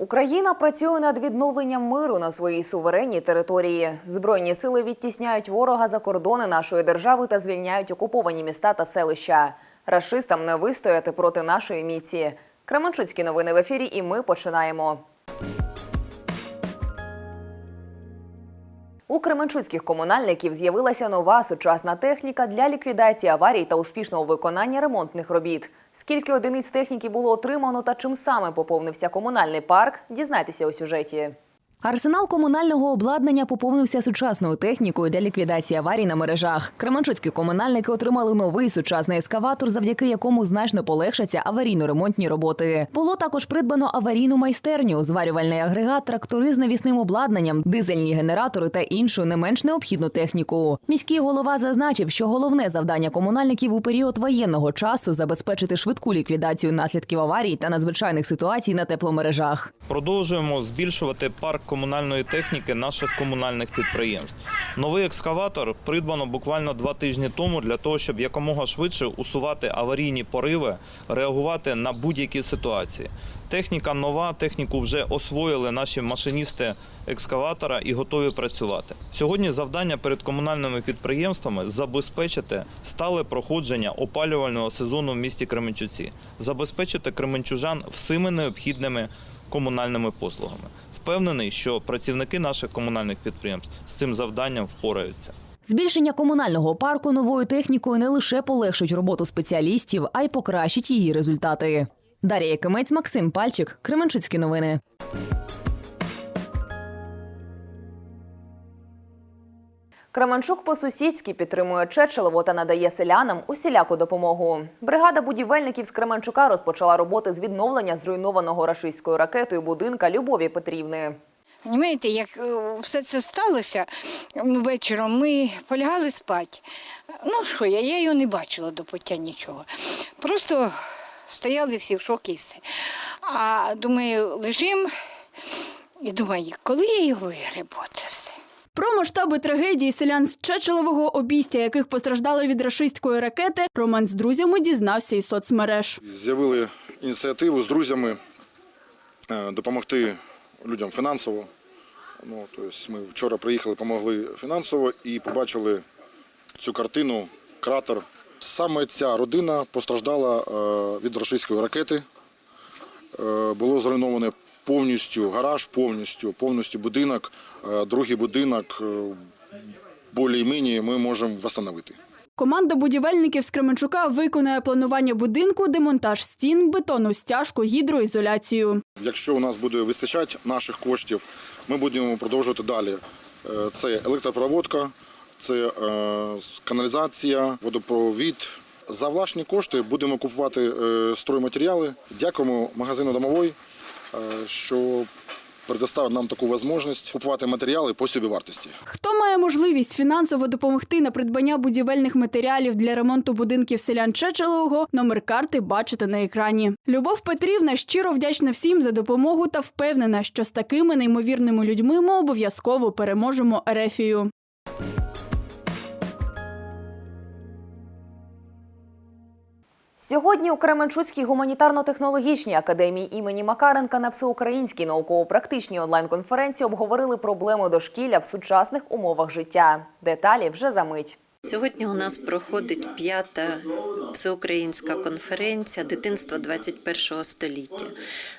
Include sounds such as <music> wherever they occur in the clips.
Україна працює над відновленням миру на своїй суверенній території. Збройні сили відтісняють ворога за кордони нашої держави та звільняють окуповані міста та селища. Рашистам не вистояти проти нашої міці. Кременчуцькі новини в ефірі, і ми починаємо. У кременчуцьких комунальників з'явилася нова сучасна техніка для ліквідації аварій та успішного виконання ремонтних робіт. Скільки одиниць техніки було отримано та чим саме поповнився комунальний парк, дізнайтеся у сюжеті. Арсенал комунального обладнання поповнився сучасною технікою для ліквідації аварій на мережах. Кременчуцькі комунальники отримали новий сучасний ескаватор, завдяки якому значно полегшаться аварійно-ремонтні роботи. Було також придбано аварійну майстерню, зварювальний агрегат, трактори з навісним обладнанням, дизельні генератори та іншу не менш необхідну техніку. Міський голова зазначив, що головне завдання комунальників у період воєнного часу забезпечити швидку ліквідацію наслідків аварій та надзвичайних ситуацій на тепломережах. Продовжуємо збільшувати парк комунальної техніки наших комунальних підприємств. Новий екскаватор придбано буквально два тижні тому для того, щоб якомога швидше усувати аварійні пориви, реагувати на будь-які ситуації. Техніка нова, техніку вже освоїли наші машиністи екскаватора і готові працювати. Сьогодні завдання перед комунальними підприємствами забезпечити стале проходження опалювального сезону в місті Кременчуці, забезпечити кременчужан всіми необхідними комунальними послугами. Впевнений, що працівники наших комунальних підприємств з цим завданням впораються. Збільшення комунального парку новою технікою не лише полегшить роботу спеціалістів, а й покращить її результати. Дар'я Якимець, Максим Пальчик, Кременчуцькі новини. Кременчук по-сусідськи підтримує Чечелово та надає селянам усіляку допомогу. Бригада будівельників з Кременчука розпочала роботи з відновлення зруйнованого рашистською ракетою будинка Любові Петрівни. Розумієте, як е, все це сталося вечором, ми полягали спати. Ну що я, я його не бачила до пуття нічого. Просто стояли всі в шокі і все. А думаю, лежим і думаю, коли я його вигребу, це все. Про масштаби трагедії селян з Чечелового обійстя, яких постраждали від рашистської ракети, Роман з друзями дізнався із соцмереж. З'явили ініціативу з друзями е, допомогти людям фінансово. Ну, тобто ми вчора приїхали, допомогли фінансово і побачили цю картину, кратер. Саме ця родина постраждала е, від російської ракети. Е, Було зруйноване повністю гараж, повністю, повністю будинок. Е, Другий будинок більш-менш ми можемо встановити. Команда будівельників з Кременчука виконує планування будинку, демонтаж стін, бетонну стяжку, гідроізоляцію. Якщо у нас буде вистачати наших коштів, ми будемо продовжувати далі. Е, Це електропроводка, це е, каналізація, водопровід. За власні кошти будемо купувати е, стройматеріали. Дякуємо магазину Домовой, е, що предоставив нам таку можливість купувати матеріали по собівартості. Хто має можливість фінансово допомогти на придбання будівельних матеріалів для ремонту будинків селян Чечелового, номер карти бачите на екрані. Любов Петрівна щиро вдячна всім за допомогу та впевнена, що з такими неймовірними людьми ми обов'язково переможемо Ерефію. Сьогодні у Кременчуцькій гуманітарно-технологічній академії імені Макаренка на всеукраїнській науково-практичній онлайн-конференції обговорили проблеми дошкілля в сучасних умовах життя. Деталі вже за мить. Сьогодні у нас проходить п'ята всеукраїнська конференція дитинства 21 століття.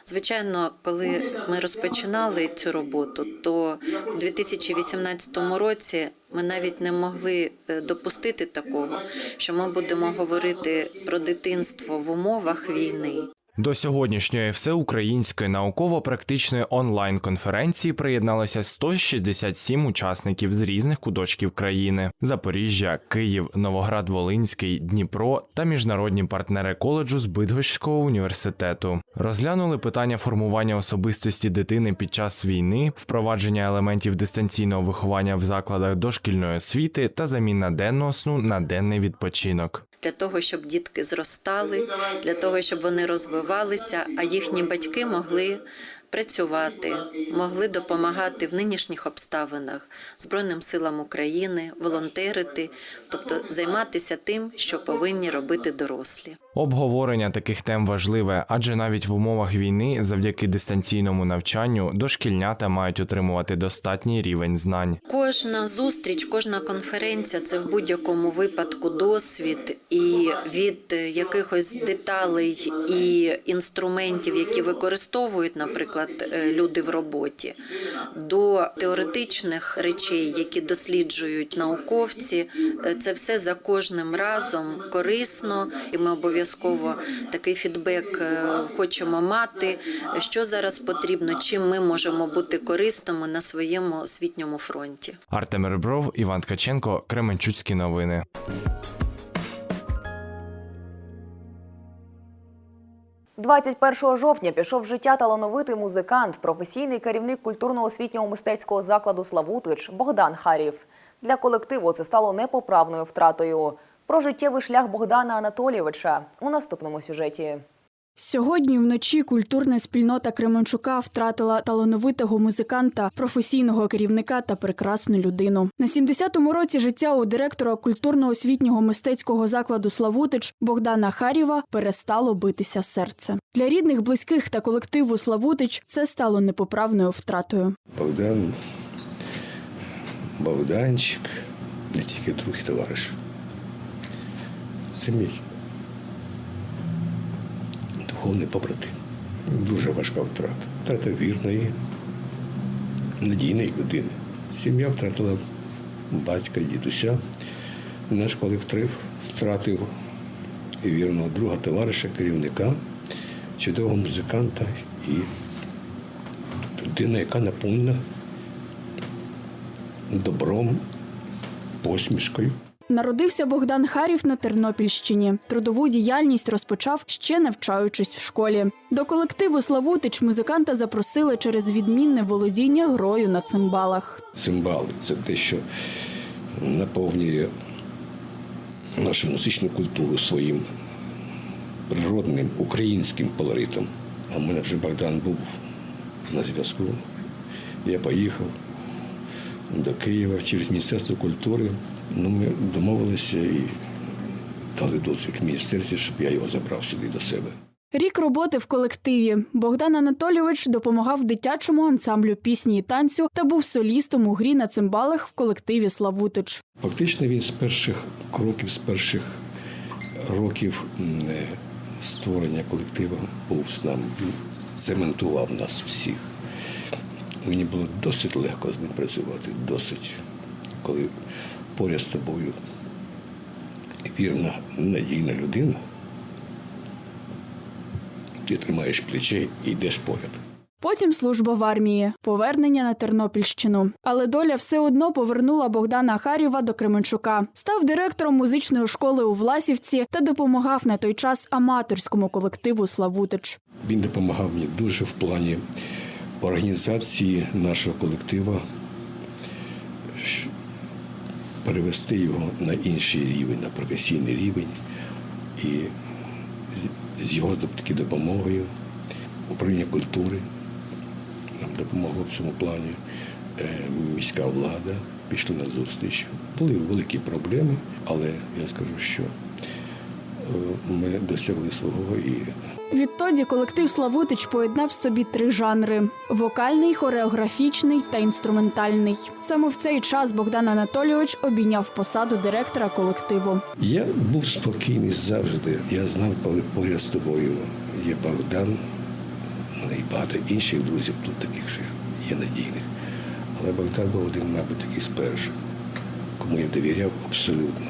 Звичайно, коли ми розпочинали цю роботу, то у 2018 році ми навіть не могли е, допустити такого, що ми будемо говорити про дитинство в умовах війни. До сьогоднішньої всеукраїнської науково-практичної онлайн-конференції приєдналося 167 учасників з різних куточків країни: Запоріжжя, Київ, Новоград-Волинський, Дніпро та міжнародні партнери коледжу з Бидгощського університету. Розглянули питання формування особистості дитини під час війни, впровадження елементів дистанційного виховання в закладах дошкільної освіти та заміна денного сну на денний відпочинок. Для того, щоб дітки зростали, для того, щоб вони розвивалися, а їхні батьки могли працювати, могли допомагати в нинішніх обставинах Збройним силам України, волонтерити, тобто займатися тим, що повинні робити дорослі. Обговорення таких тем важливе, адже навіть в умовах війни, завдяки дистанційному навчанню, дошкільнята мають отримувати достатній рівень знань. Кожна зустріч, кожна конференція це в будь-якому випадку досвід, і від якихось деталей і інструментів, які використовують, наприклад, е, люди в роботі, до теоретичних речей, які досліджують науковці, е, це все за кожним разом корисно, і ми обов'язково такий фідбек е, хочемо мати. Що зараз потрібно, чим ми можемо бути корисними на своєму освітньому фронті. Артем Ребров, Іван Ткаченко, Кременчуцькі новини. – 21 жовтня пішов в життя талановитий музикант, професійний керівник культурно-освітнього мистецького закладу Славутич Богдан Харів. Для колективу це стало непоправною втратою. Про життєвий шлях Богдана Анатолійовича у наступному сюжеті. Сьогодні вночі культурна спільнота Кременчука втратила талановитого музиканта, професійного керівника та прекрасну людину. На 70-му році життя у директора культурно-освітнього мистецького закладу Славутич Богдана Харєва перестало битися серце. Для рідних, близьких та колективу Славутич це стало непоправною втратою. Богдан, Богданчик, не тільки друг і товариш. Це духовний побратим. Дуже важка втрата. Втрата вірної, надійної людини. Сім'я втратила батька, дідуся. Наш колектив втратив вірного друга, товариша, керівника, чудового музиканта і людина, яка наповнена добром, посмішкою. Народився Богдан Харів на Тернопільщині. Трудову діяльність розпочав ще навчаючись в школі. До колективу Славутич музиканта запросили через відмінне володіння грою на цимбалах. Цимбали це те, що наповнює нашу музичну культуру своїм природним українським колоритом. А в мене вже Богдан був на зв'язку. Я поїхав до Києва через Міністерство культури. Ну, ми домовилися і дали дозвіл в міністерстві, щоб я його забрав сюди до себе. Рік роботи в колективі. Богдан Анатолійович допомагав дитячому ансамблю пісні і танцю та був солістом у грі на цимбалах в колективі Славутич. Фактично він з перших кроків, з перших років е, створення колективу був з нами. Він цементував нас всіх. Мені було досить легко з ним працювати, досить, коли поряд з тобою вірна, надійна людина, ти тримаєш плече і йдеш поряд. Потім служба в армії, повернення на Тернопільщину. Але доля все одно повернула Богдана Харєва до Кременчука. Став директором музичної школи у Власівці та допомагав на той час аматорському колективу Славутич. Він допомагав мені дуже в плані організації нашого колективу, щ- перевести його на інший рівень, на професійний рівень. І з- його таки допомогою управління культури нам допомогло в цьому плані. Е, Міська влада пішли на зустріч. Були великі проблеми, але я скажу, що е, ми досягли свого і Відтоді колектив Славутич поєднав в собі три жанри: вокальний, хореографічний та інструментальний. Саме в цей час Богдан Анатолійович обійняв посаду директора колективу. Я був спокійний завжди. Я знав, коли поряд з тобою є Богдан, мене і багато інших друзів тут таких ще є надійних. Але Богдан був один, мабуть, такий з перших, кому я довіряв абсолютно.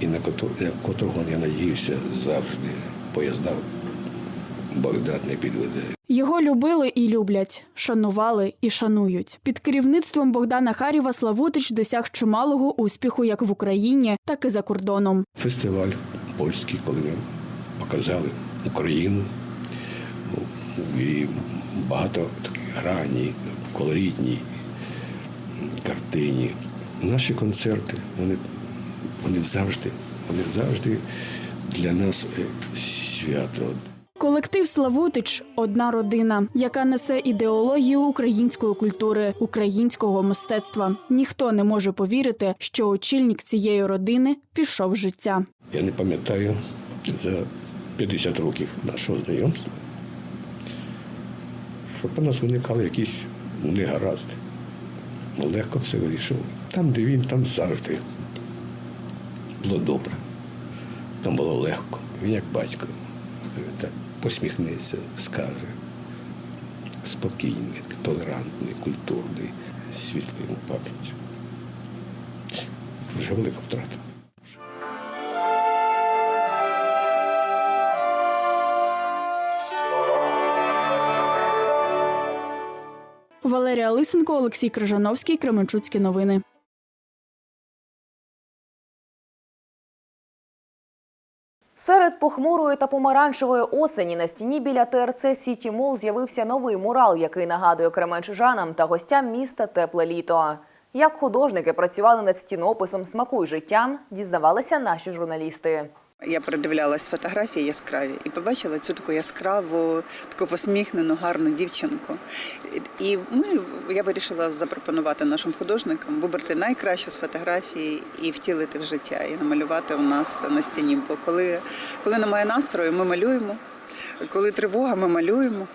І на котрого я надіявся завжди, бо я не підведе. Його любили і люблять, шанували і шанують. Під керівництвом Богдана Харєва Славутич досяг чималого успіху як в Україні, так і за кордоном. фестиваль польський, коли ми показали Україну. Ну, І багато такі грані, колоритні картині. Наші концерти, вони, вони завжди, вони завжди для нас е, свято. Колектив Славутич одна родина, яка несе ідеологію української культури, українського мистецтва. Ніхто не може повірити, що очільник цієї родини пішов з життя. Я не пам'ятаю за 50 років нашого знайомства, щоб у нас виникали якісь негаразди. Легко все вирішували. Там, де він, там завжди було добре. Там було легко. Він як батько. Так посміхнеться, скаже. Спокійний, толерантний, культурний, світлий йому пам'ять. Дуже велика втрата. Валерія Лисенко, Олексій Крижановський, Кременчуцькі новини. Похмурої та помаранчевої осені на стіні біля ТРЦ Сіті Мол з'явився новий мурал, який нагадує кременчужанам та гостям міста тепле літо. Як художники працювали над стінописом «Смакуй життям, дізнавалися наші журналісти. Я передивлялась фотографії яскраві і побачила цю таку яскраву, таку посміхнену, гарну дівчинку. І ми, я вирішила запропонувати нашим художникам вибрати найкращу з фотографії і втілити в життя, і намалювати у нас на стіні. Бо коли, коли немає настрою, ми малюємо. Коли тривога, ми малюємо.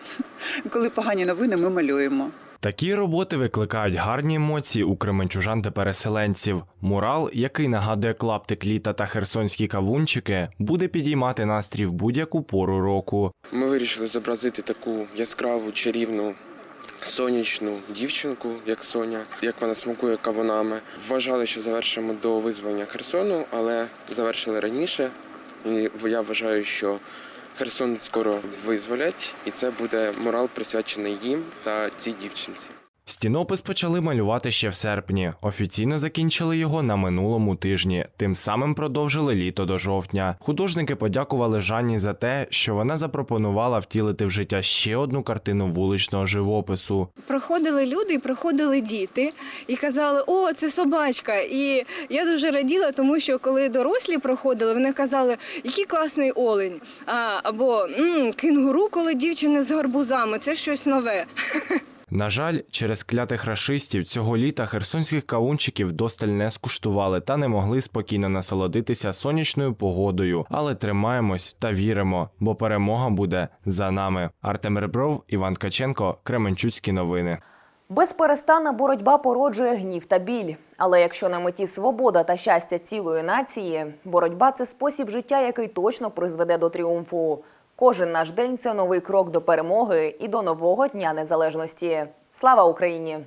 Коли погані новини, ми малюємо. Такі роботи викликають гарні емоції у кременчужан та переселенців. Мурал, який нагадує клаптик літа та херсонські кавунчики, буде підіймати настрій в будь-яку пору року. Ми вирішили зобразити таку яскраву, чарівну, сонячну дівчинку, як Соня, як вона смакує кавунами. Вважали, що завершимо до визволення Херсону, але завершили раніше. І я вважаю, що Херсон скоро визволять, і це буде морал присвячений їм та цій дівчинці. Стінопис почали малювати ще в серпні. Офіційно закінчили його на минулому тижні. Тим самим продовжили літо до жовтня. Художники подякували Жанні за те, що вона запропонувала втілити в життя ще одну картину вуличного живопису. Проходили люди і проходили діти і казали, о, це собачка. І я дуже раділа, тому що коли дорослі проходили, вони казали, який класний олень. Або «М, кенгуру, коли дівчини з гарбузами, це щось нове. <laughs> На жаль, через клятих рашистів цього літа херсонських кавунчиків досталь не скуштували та не могли спокійно насолодитися сонячною погодою. Але тримаємось та віримо, бо перемога буде за нами. Артем Ребров, Іван Каченко, Кременчуцькі новини. Безперестанна боротьба породжує гнів та біль. Але якщо на меті свобода та щастя цілої нації, боротьба це спосіб життя, який точно призведе до тріумфу. Кожен наш день це новий крок до перемоги і до нового дня незалежності. Слава Україні!